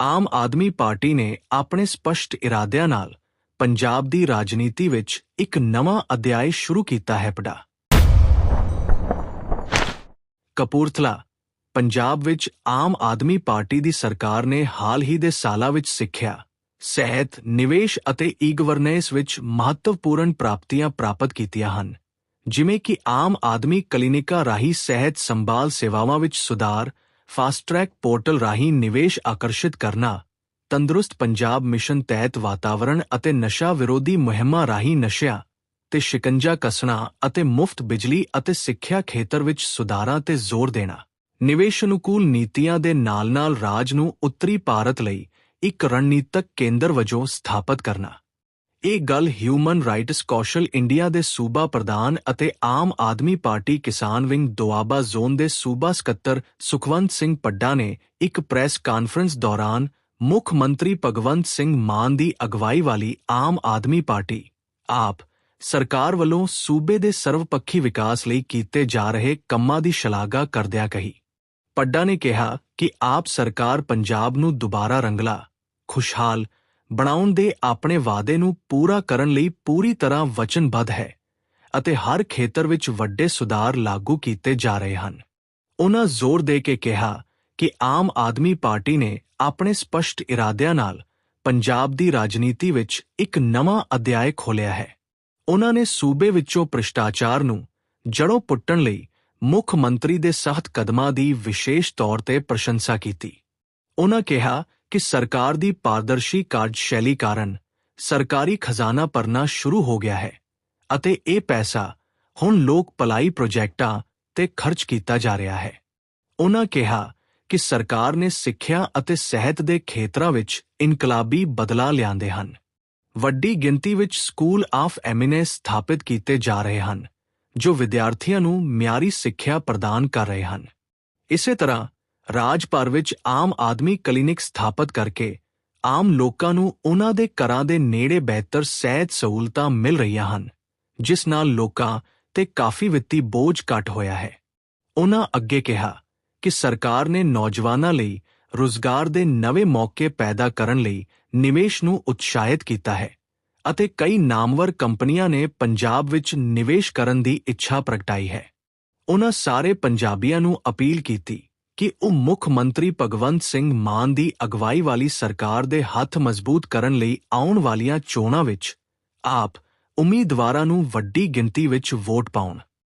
ਆਮ Aadmi party ਨੇ ਆਪਣੇ ਸਪਸ਼ਟ ਇਰਾਦਿਆਂ ਨਾਲ ਪੰਜਾਬ ਦੀ ਰਾਜਨੀਤੀ ਵਿੱਚ ਇੱਕ ਨਵਾਂ ਅਧਿਆਇ ਸ਼ੁਰੂ ਕੀਤਾ ਹੈ ਪੜਾ ਕਪੂਰਥਲਾ, ਪੰਜਾਬ ਵਿੱਚ ਆਮ ਆਦਮੀ ਪਾਰਟੀ ਦੀ ਸਰਕਾਰ ਨੇ ਹਾਲ ਹੀ ਦੇ ਸਾਲਾਂ ਵਿੱਚ ਸਿੱਖਿਆ, ਸਿਹਤ, ਨਿਵੇਸ਼ ਅਤੇ ਈ-ਗਵਰਨੈਂਸ ਵਿੱਚ ਮਹੱਤਵਪੂਰਨ ਪ੍ਰਾਪਤੀਆਂ ਪ੍ਰਾਪਤ ਕੀਤੀਆਂ ਹਨ, ਜਿਵੇਂ ਕਿ ਆਮ ਆਦਮੀ ਕਲੀਨਿਕਾਂ ਰਾਹੀਂ ਸਿਹਤ ਸੰਭਾਲ ਸੇਵਾਵਾਂ ਵਿੱਚ ਸੁਧਾਰ ਫਾਸਟ ਟਰੈਕ ਪੋਰਟਲ ਰਾਹੀਂ ਨਿਵੇਸ਼ ਆਕਰਸ਼ਿਤ ਕਰਨਾ, ਤੰਦਰੁਸਤ ਪੰਜਾਬ ਮਿਸ਼ਨ ਤਹਿਤ ਵਾਤਾਵਰਣ ਅਤੇ ਨਸ਼ਾ ਵਿਰੋਧੀ ਮੁਹਿੰਮਾਂ ਰਾਹੀਂ ਨਸ਼ਿਆਂ ਤੇ ਸ਼ਿਕੰਜਾ ਕੱਸਣਾ ਅਤੇ ਮੁਫਤ ਬਿਜਲੀ ਅਤੇ ਸਿੱਖਿਆ ਖੇਤਰ ਵਿੱਚ ਸੁਧਾਰਾਂ ਤੇ ਜ਼ੋਰ ਦੇਣਾ। ਨਿਵੇਸ਼ ਅਨੁਕੂਲ ਨੀਤੀਆਂ ਦੇ ਨਾਲ-ਨਾਲ ਰਾਜ ਨੂੰ ਉੱਤਰੀ ਭਾਰਤ ਲਈ ਇੱਕ ਰਣਨੀਤਕ ਕੇਂਦਰ ਵਜੋਂ ਸਥਾਪਿਤ ਕਰਨਾ। ਇਹ ਗੱਲ ਹਿਊਮਨ ਰਾਈਟਸ ਕੌਸ਼ਲ ਇੰਡੀਆ ਦੇ ਸੂਬਾ ਪ੍ਰਧਾਨ ਅਤੇ ਆਮ ਆਦਮੀ ਪਾਰਟੀ ਕਿਸਾਨ ਵਿੰਗ ਦੁਆਬਾ ਜ਼ੋਨ ਦੇ ਸੂਬਾ ਸਕੱਤਰ ਸੁਖਵੰਤ ਸਿੰਘ ਪੱਡਾ ਨੇ ਇੱਕ ਪ੍ਰੈਸ ਕਾਨਫਰੰਸ ਦੌਰਾਨ ਮੁੱਖ ਮੰਤਰੀ ਭਗਵੰਤ ਸਿੰਘ ਮਾਨ ਦੀ ਅਗਵਾਈ ਵਾਲੀ ਆਮ ਆਦਮੀ ਪਾਰਟੀ, ਆਪ, ਸਰਕਾਰ ਵੱਲੋਂ ਸੂਬੇ ਦੇ ਸਰਵਪੱਖੀ ਵਿਕਾਸ ਲਈ ਕੀਤੇ ਜਾ ਰਹੇ ਕੰਮਾਂ ਦੀ ਸ਼ਲਾਘਾ ਕਰਦਿਆਂ ਕਹੀ। ਪੱਡਾ ਨੇ ਕਿਹਾ ਕਿ ਆਪ ਸਰਕਾਰ ਪੰਜਾਬ ਨੂੰ ਦੁਬਾਰਾ ਰੰਗਲਾ, ਖੁਸ਼ਹਾਲ ਬਣਾਉਣ ਦੇ ਆਪਣੇ ਵਾਅਦੇ ਨੂੰ ਪੂਰਾ ਕਰਨ ਲਈ ਪੂਰੀ ਤਰ੍ਹਾਂ ਵਚਨਬੱਧ ਹੈ ਅਤੇ ਹਰ ਖੇਤਰ ਵਿੱਚ ਵੱਡੇ ਸੁਧਾਰ ਲਾਗੂ ਕੀਤੇ ਜਾ ਰਹੇ ਹਨ। ਉਹਨਾਂ ਜ਼ੋਰ ਦੇ ਕੇ ਕਿਹਾ ਕਿ ਆਮ ਆਦਮੀ ਪਾਰਟੀ ਨੇ ਆਪਣੇ ਸਪਸ਼ਟ ਇਰਾਦਿਆਂ ਨਾਲ ਪੰਜਾਬ ਦੀ ਰਾਜਨੀਤੀ ਵਿੱਚ ਇੱਕ ਨਵਾਂ ਅਧਿਆਇ ਖੋਲ੍ਹਿਆ ਹੈ। ਉਹਨਾਂ ਨੇ ਸੂਬੇ ਵਿੱਚੋਂ ਭ੍ਰਿਸ਼ਟਾਚਾਰ ਨੂੰ ਜੜੋਂ ਪੁੱਟਣ ਲਈ ਮੁੱਖ ਮੰਤਰੀ ਦੇ ਸਖਤ ਕਦਮਾਂ ਦੀ ਵਿਸ਼ੇਸ਼ ਤੌਰ ਤੇ ਪ੍ਰਸ਼ੰਸਾ ਕੀਤੀ। ਉਹਨਾਂ ਕਿਹਾ ਕਿ ਸਰਕਾਰ ਦੀ ਪਾਰਦਰਸ਼ੀ ਕਾਰਜਸ਼ੈਲੀ ਕਾਰਨ ਸਰਕਾਰੀ ਖਜ਼ਾਨਾ ਭਰਨਾ ਸ਼ੁਰੂ ਹੋ ਗਿਆ ਹੈ ਅਤੇ ਇਹ ਪੈਸਾ ਹੁਣ ਲੋਕ ਭਲਾਈ ਪ੍ਰੋਜੈਕਟਾਂ ਤੇ ਖਰਚ ਕੀਤਾ ਜਾ ਰਿਹਾ ਹੈ। ਉਹਨਾਂ ਕਿਹਾ ਕਿ ਸਰਕਾਰ ਨੇ ਸਿੱਖਿਆ ਅਤੇ ਸਿਹਤ ਦੇ ਖੇਤਰਾਂ ਵਿੱਚ ਇਨਕਲਾਬੀ ਬਦਲਾਅ ਲਿਆਂਦੇ ਹਨ। ਵੱਡੀ ਗਿਣਤੀ ਵਿੱਚ ਸਕੂਲ ਆਫ ਐਮਿਨੈਂਸ ਸਥਾਪਿਤ ਕੀਤੇ ਜਾ ਰਹੇ ਹਨ, ਜੋ ਵਿਦਿਆਰਥੀਆਂ ਨੂੰ ਮਿਆਰੀ ਸਿੱਖਿਆ ਪ੍ਰਦਾਨ ਕਰ ਰਹੇ ਹਨ। ਇਸੇ ਤਰ੍ਹਾਂ ਰਾਜ ਭਰ ਵਿੱਚ ਆਮ ਆਦਮੀ ਕਲੀਨਿਕ ਸਥਾਪਿਤ ਕਰਕੇ ਆਮ ਲੋਕਾਂ ਨੂੰ ਉਹਨਾਂ ਦੇ ਘਰਾਂ ਦੇ ਨੇੜੇ ਬਿਹਤਰ ਸਿਹਤ ਸਹੂਲਤਾਂ ਮਿਲ ਰਹੀਆਂ ਹਨ, ਜਿਸ ਨਾਲ ਲੋਕਾਂ ਤੇ ਕਾਫੀ ਵਿੱਤੀ ਬੋਝ ਘਟ ਹੋਇਆ ਹੈ। ਉਹਨਾਂ ਅੱਗੇ ਕਿਹਾ ਕਿ ਸਰਕਾਰ ਨੇ ਨੌਜਵਾਨਾਂ ਲਈ ਰੁਜ਼ਗਾਰ ਦੇ ਨਵੇਂ ਮੌਕੇ ਪੈਦਾ ਕਰਨ ਲਈ ਨਿਵੇਸ਼ ਨੂੰ ਉਤਸ਼ਾਹਿਤ ਕੀਤਾ ਹੈ ਅਤੇ ਕਈ ਨਾਮਵਰ ਕੰਪਨੀਆਂ ਨੇ ਪੰਜਾਬ ਵਿੱਚ ਨਿਵੇਸ਼ ਕਰਨ ਦੀ ਇੱਛਾ ਪ੍ਰਗਟਾਈ ਹੈ। ਉਹਨਾਂ ਸਾਰੇ ਪੰਜਾਬੀਆਂ ਨੂੰ ਅਪੀਲ ਕੀਤੀ ਕਿ ਉਹ ਮੁੱਖ ਮੰਤਰੀ ਭਗਵੰਤ ਸਿੰਘ ਮਾਨ ਦੀ ਅਗਵਾਈ ਵਾਲੀ ਸਰਕਾਰ ਦੇ ਹੱਥ ਮਜ਼ਬੂਤ ਕਰਨ ਲਈ ਆਉਣ ਵਾਲੀਆਂ ਚੋਣਾਂ ਵਿੱਚ ਆਪ ਉਮੀਦਵਾਰਾਂ ਨੂੰ ਵੱਡੀ ਗਿਣਤੀ ਵਿੱਚ ਵੋਟ ਪਾਉਣ।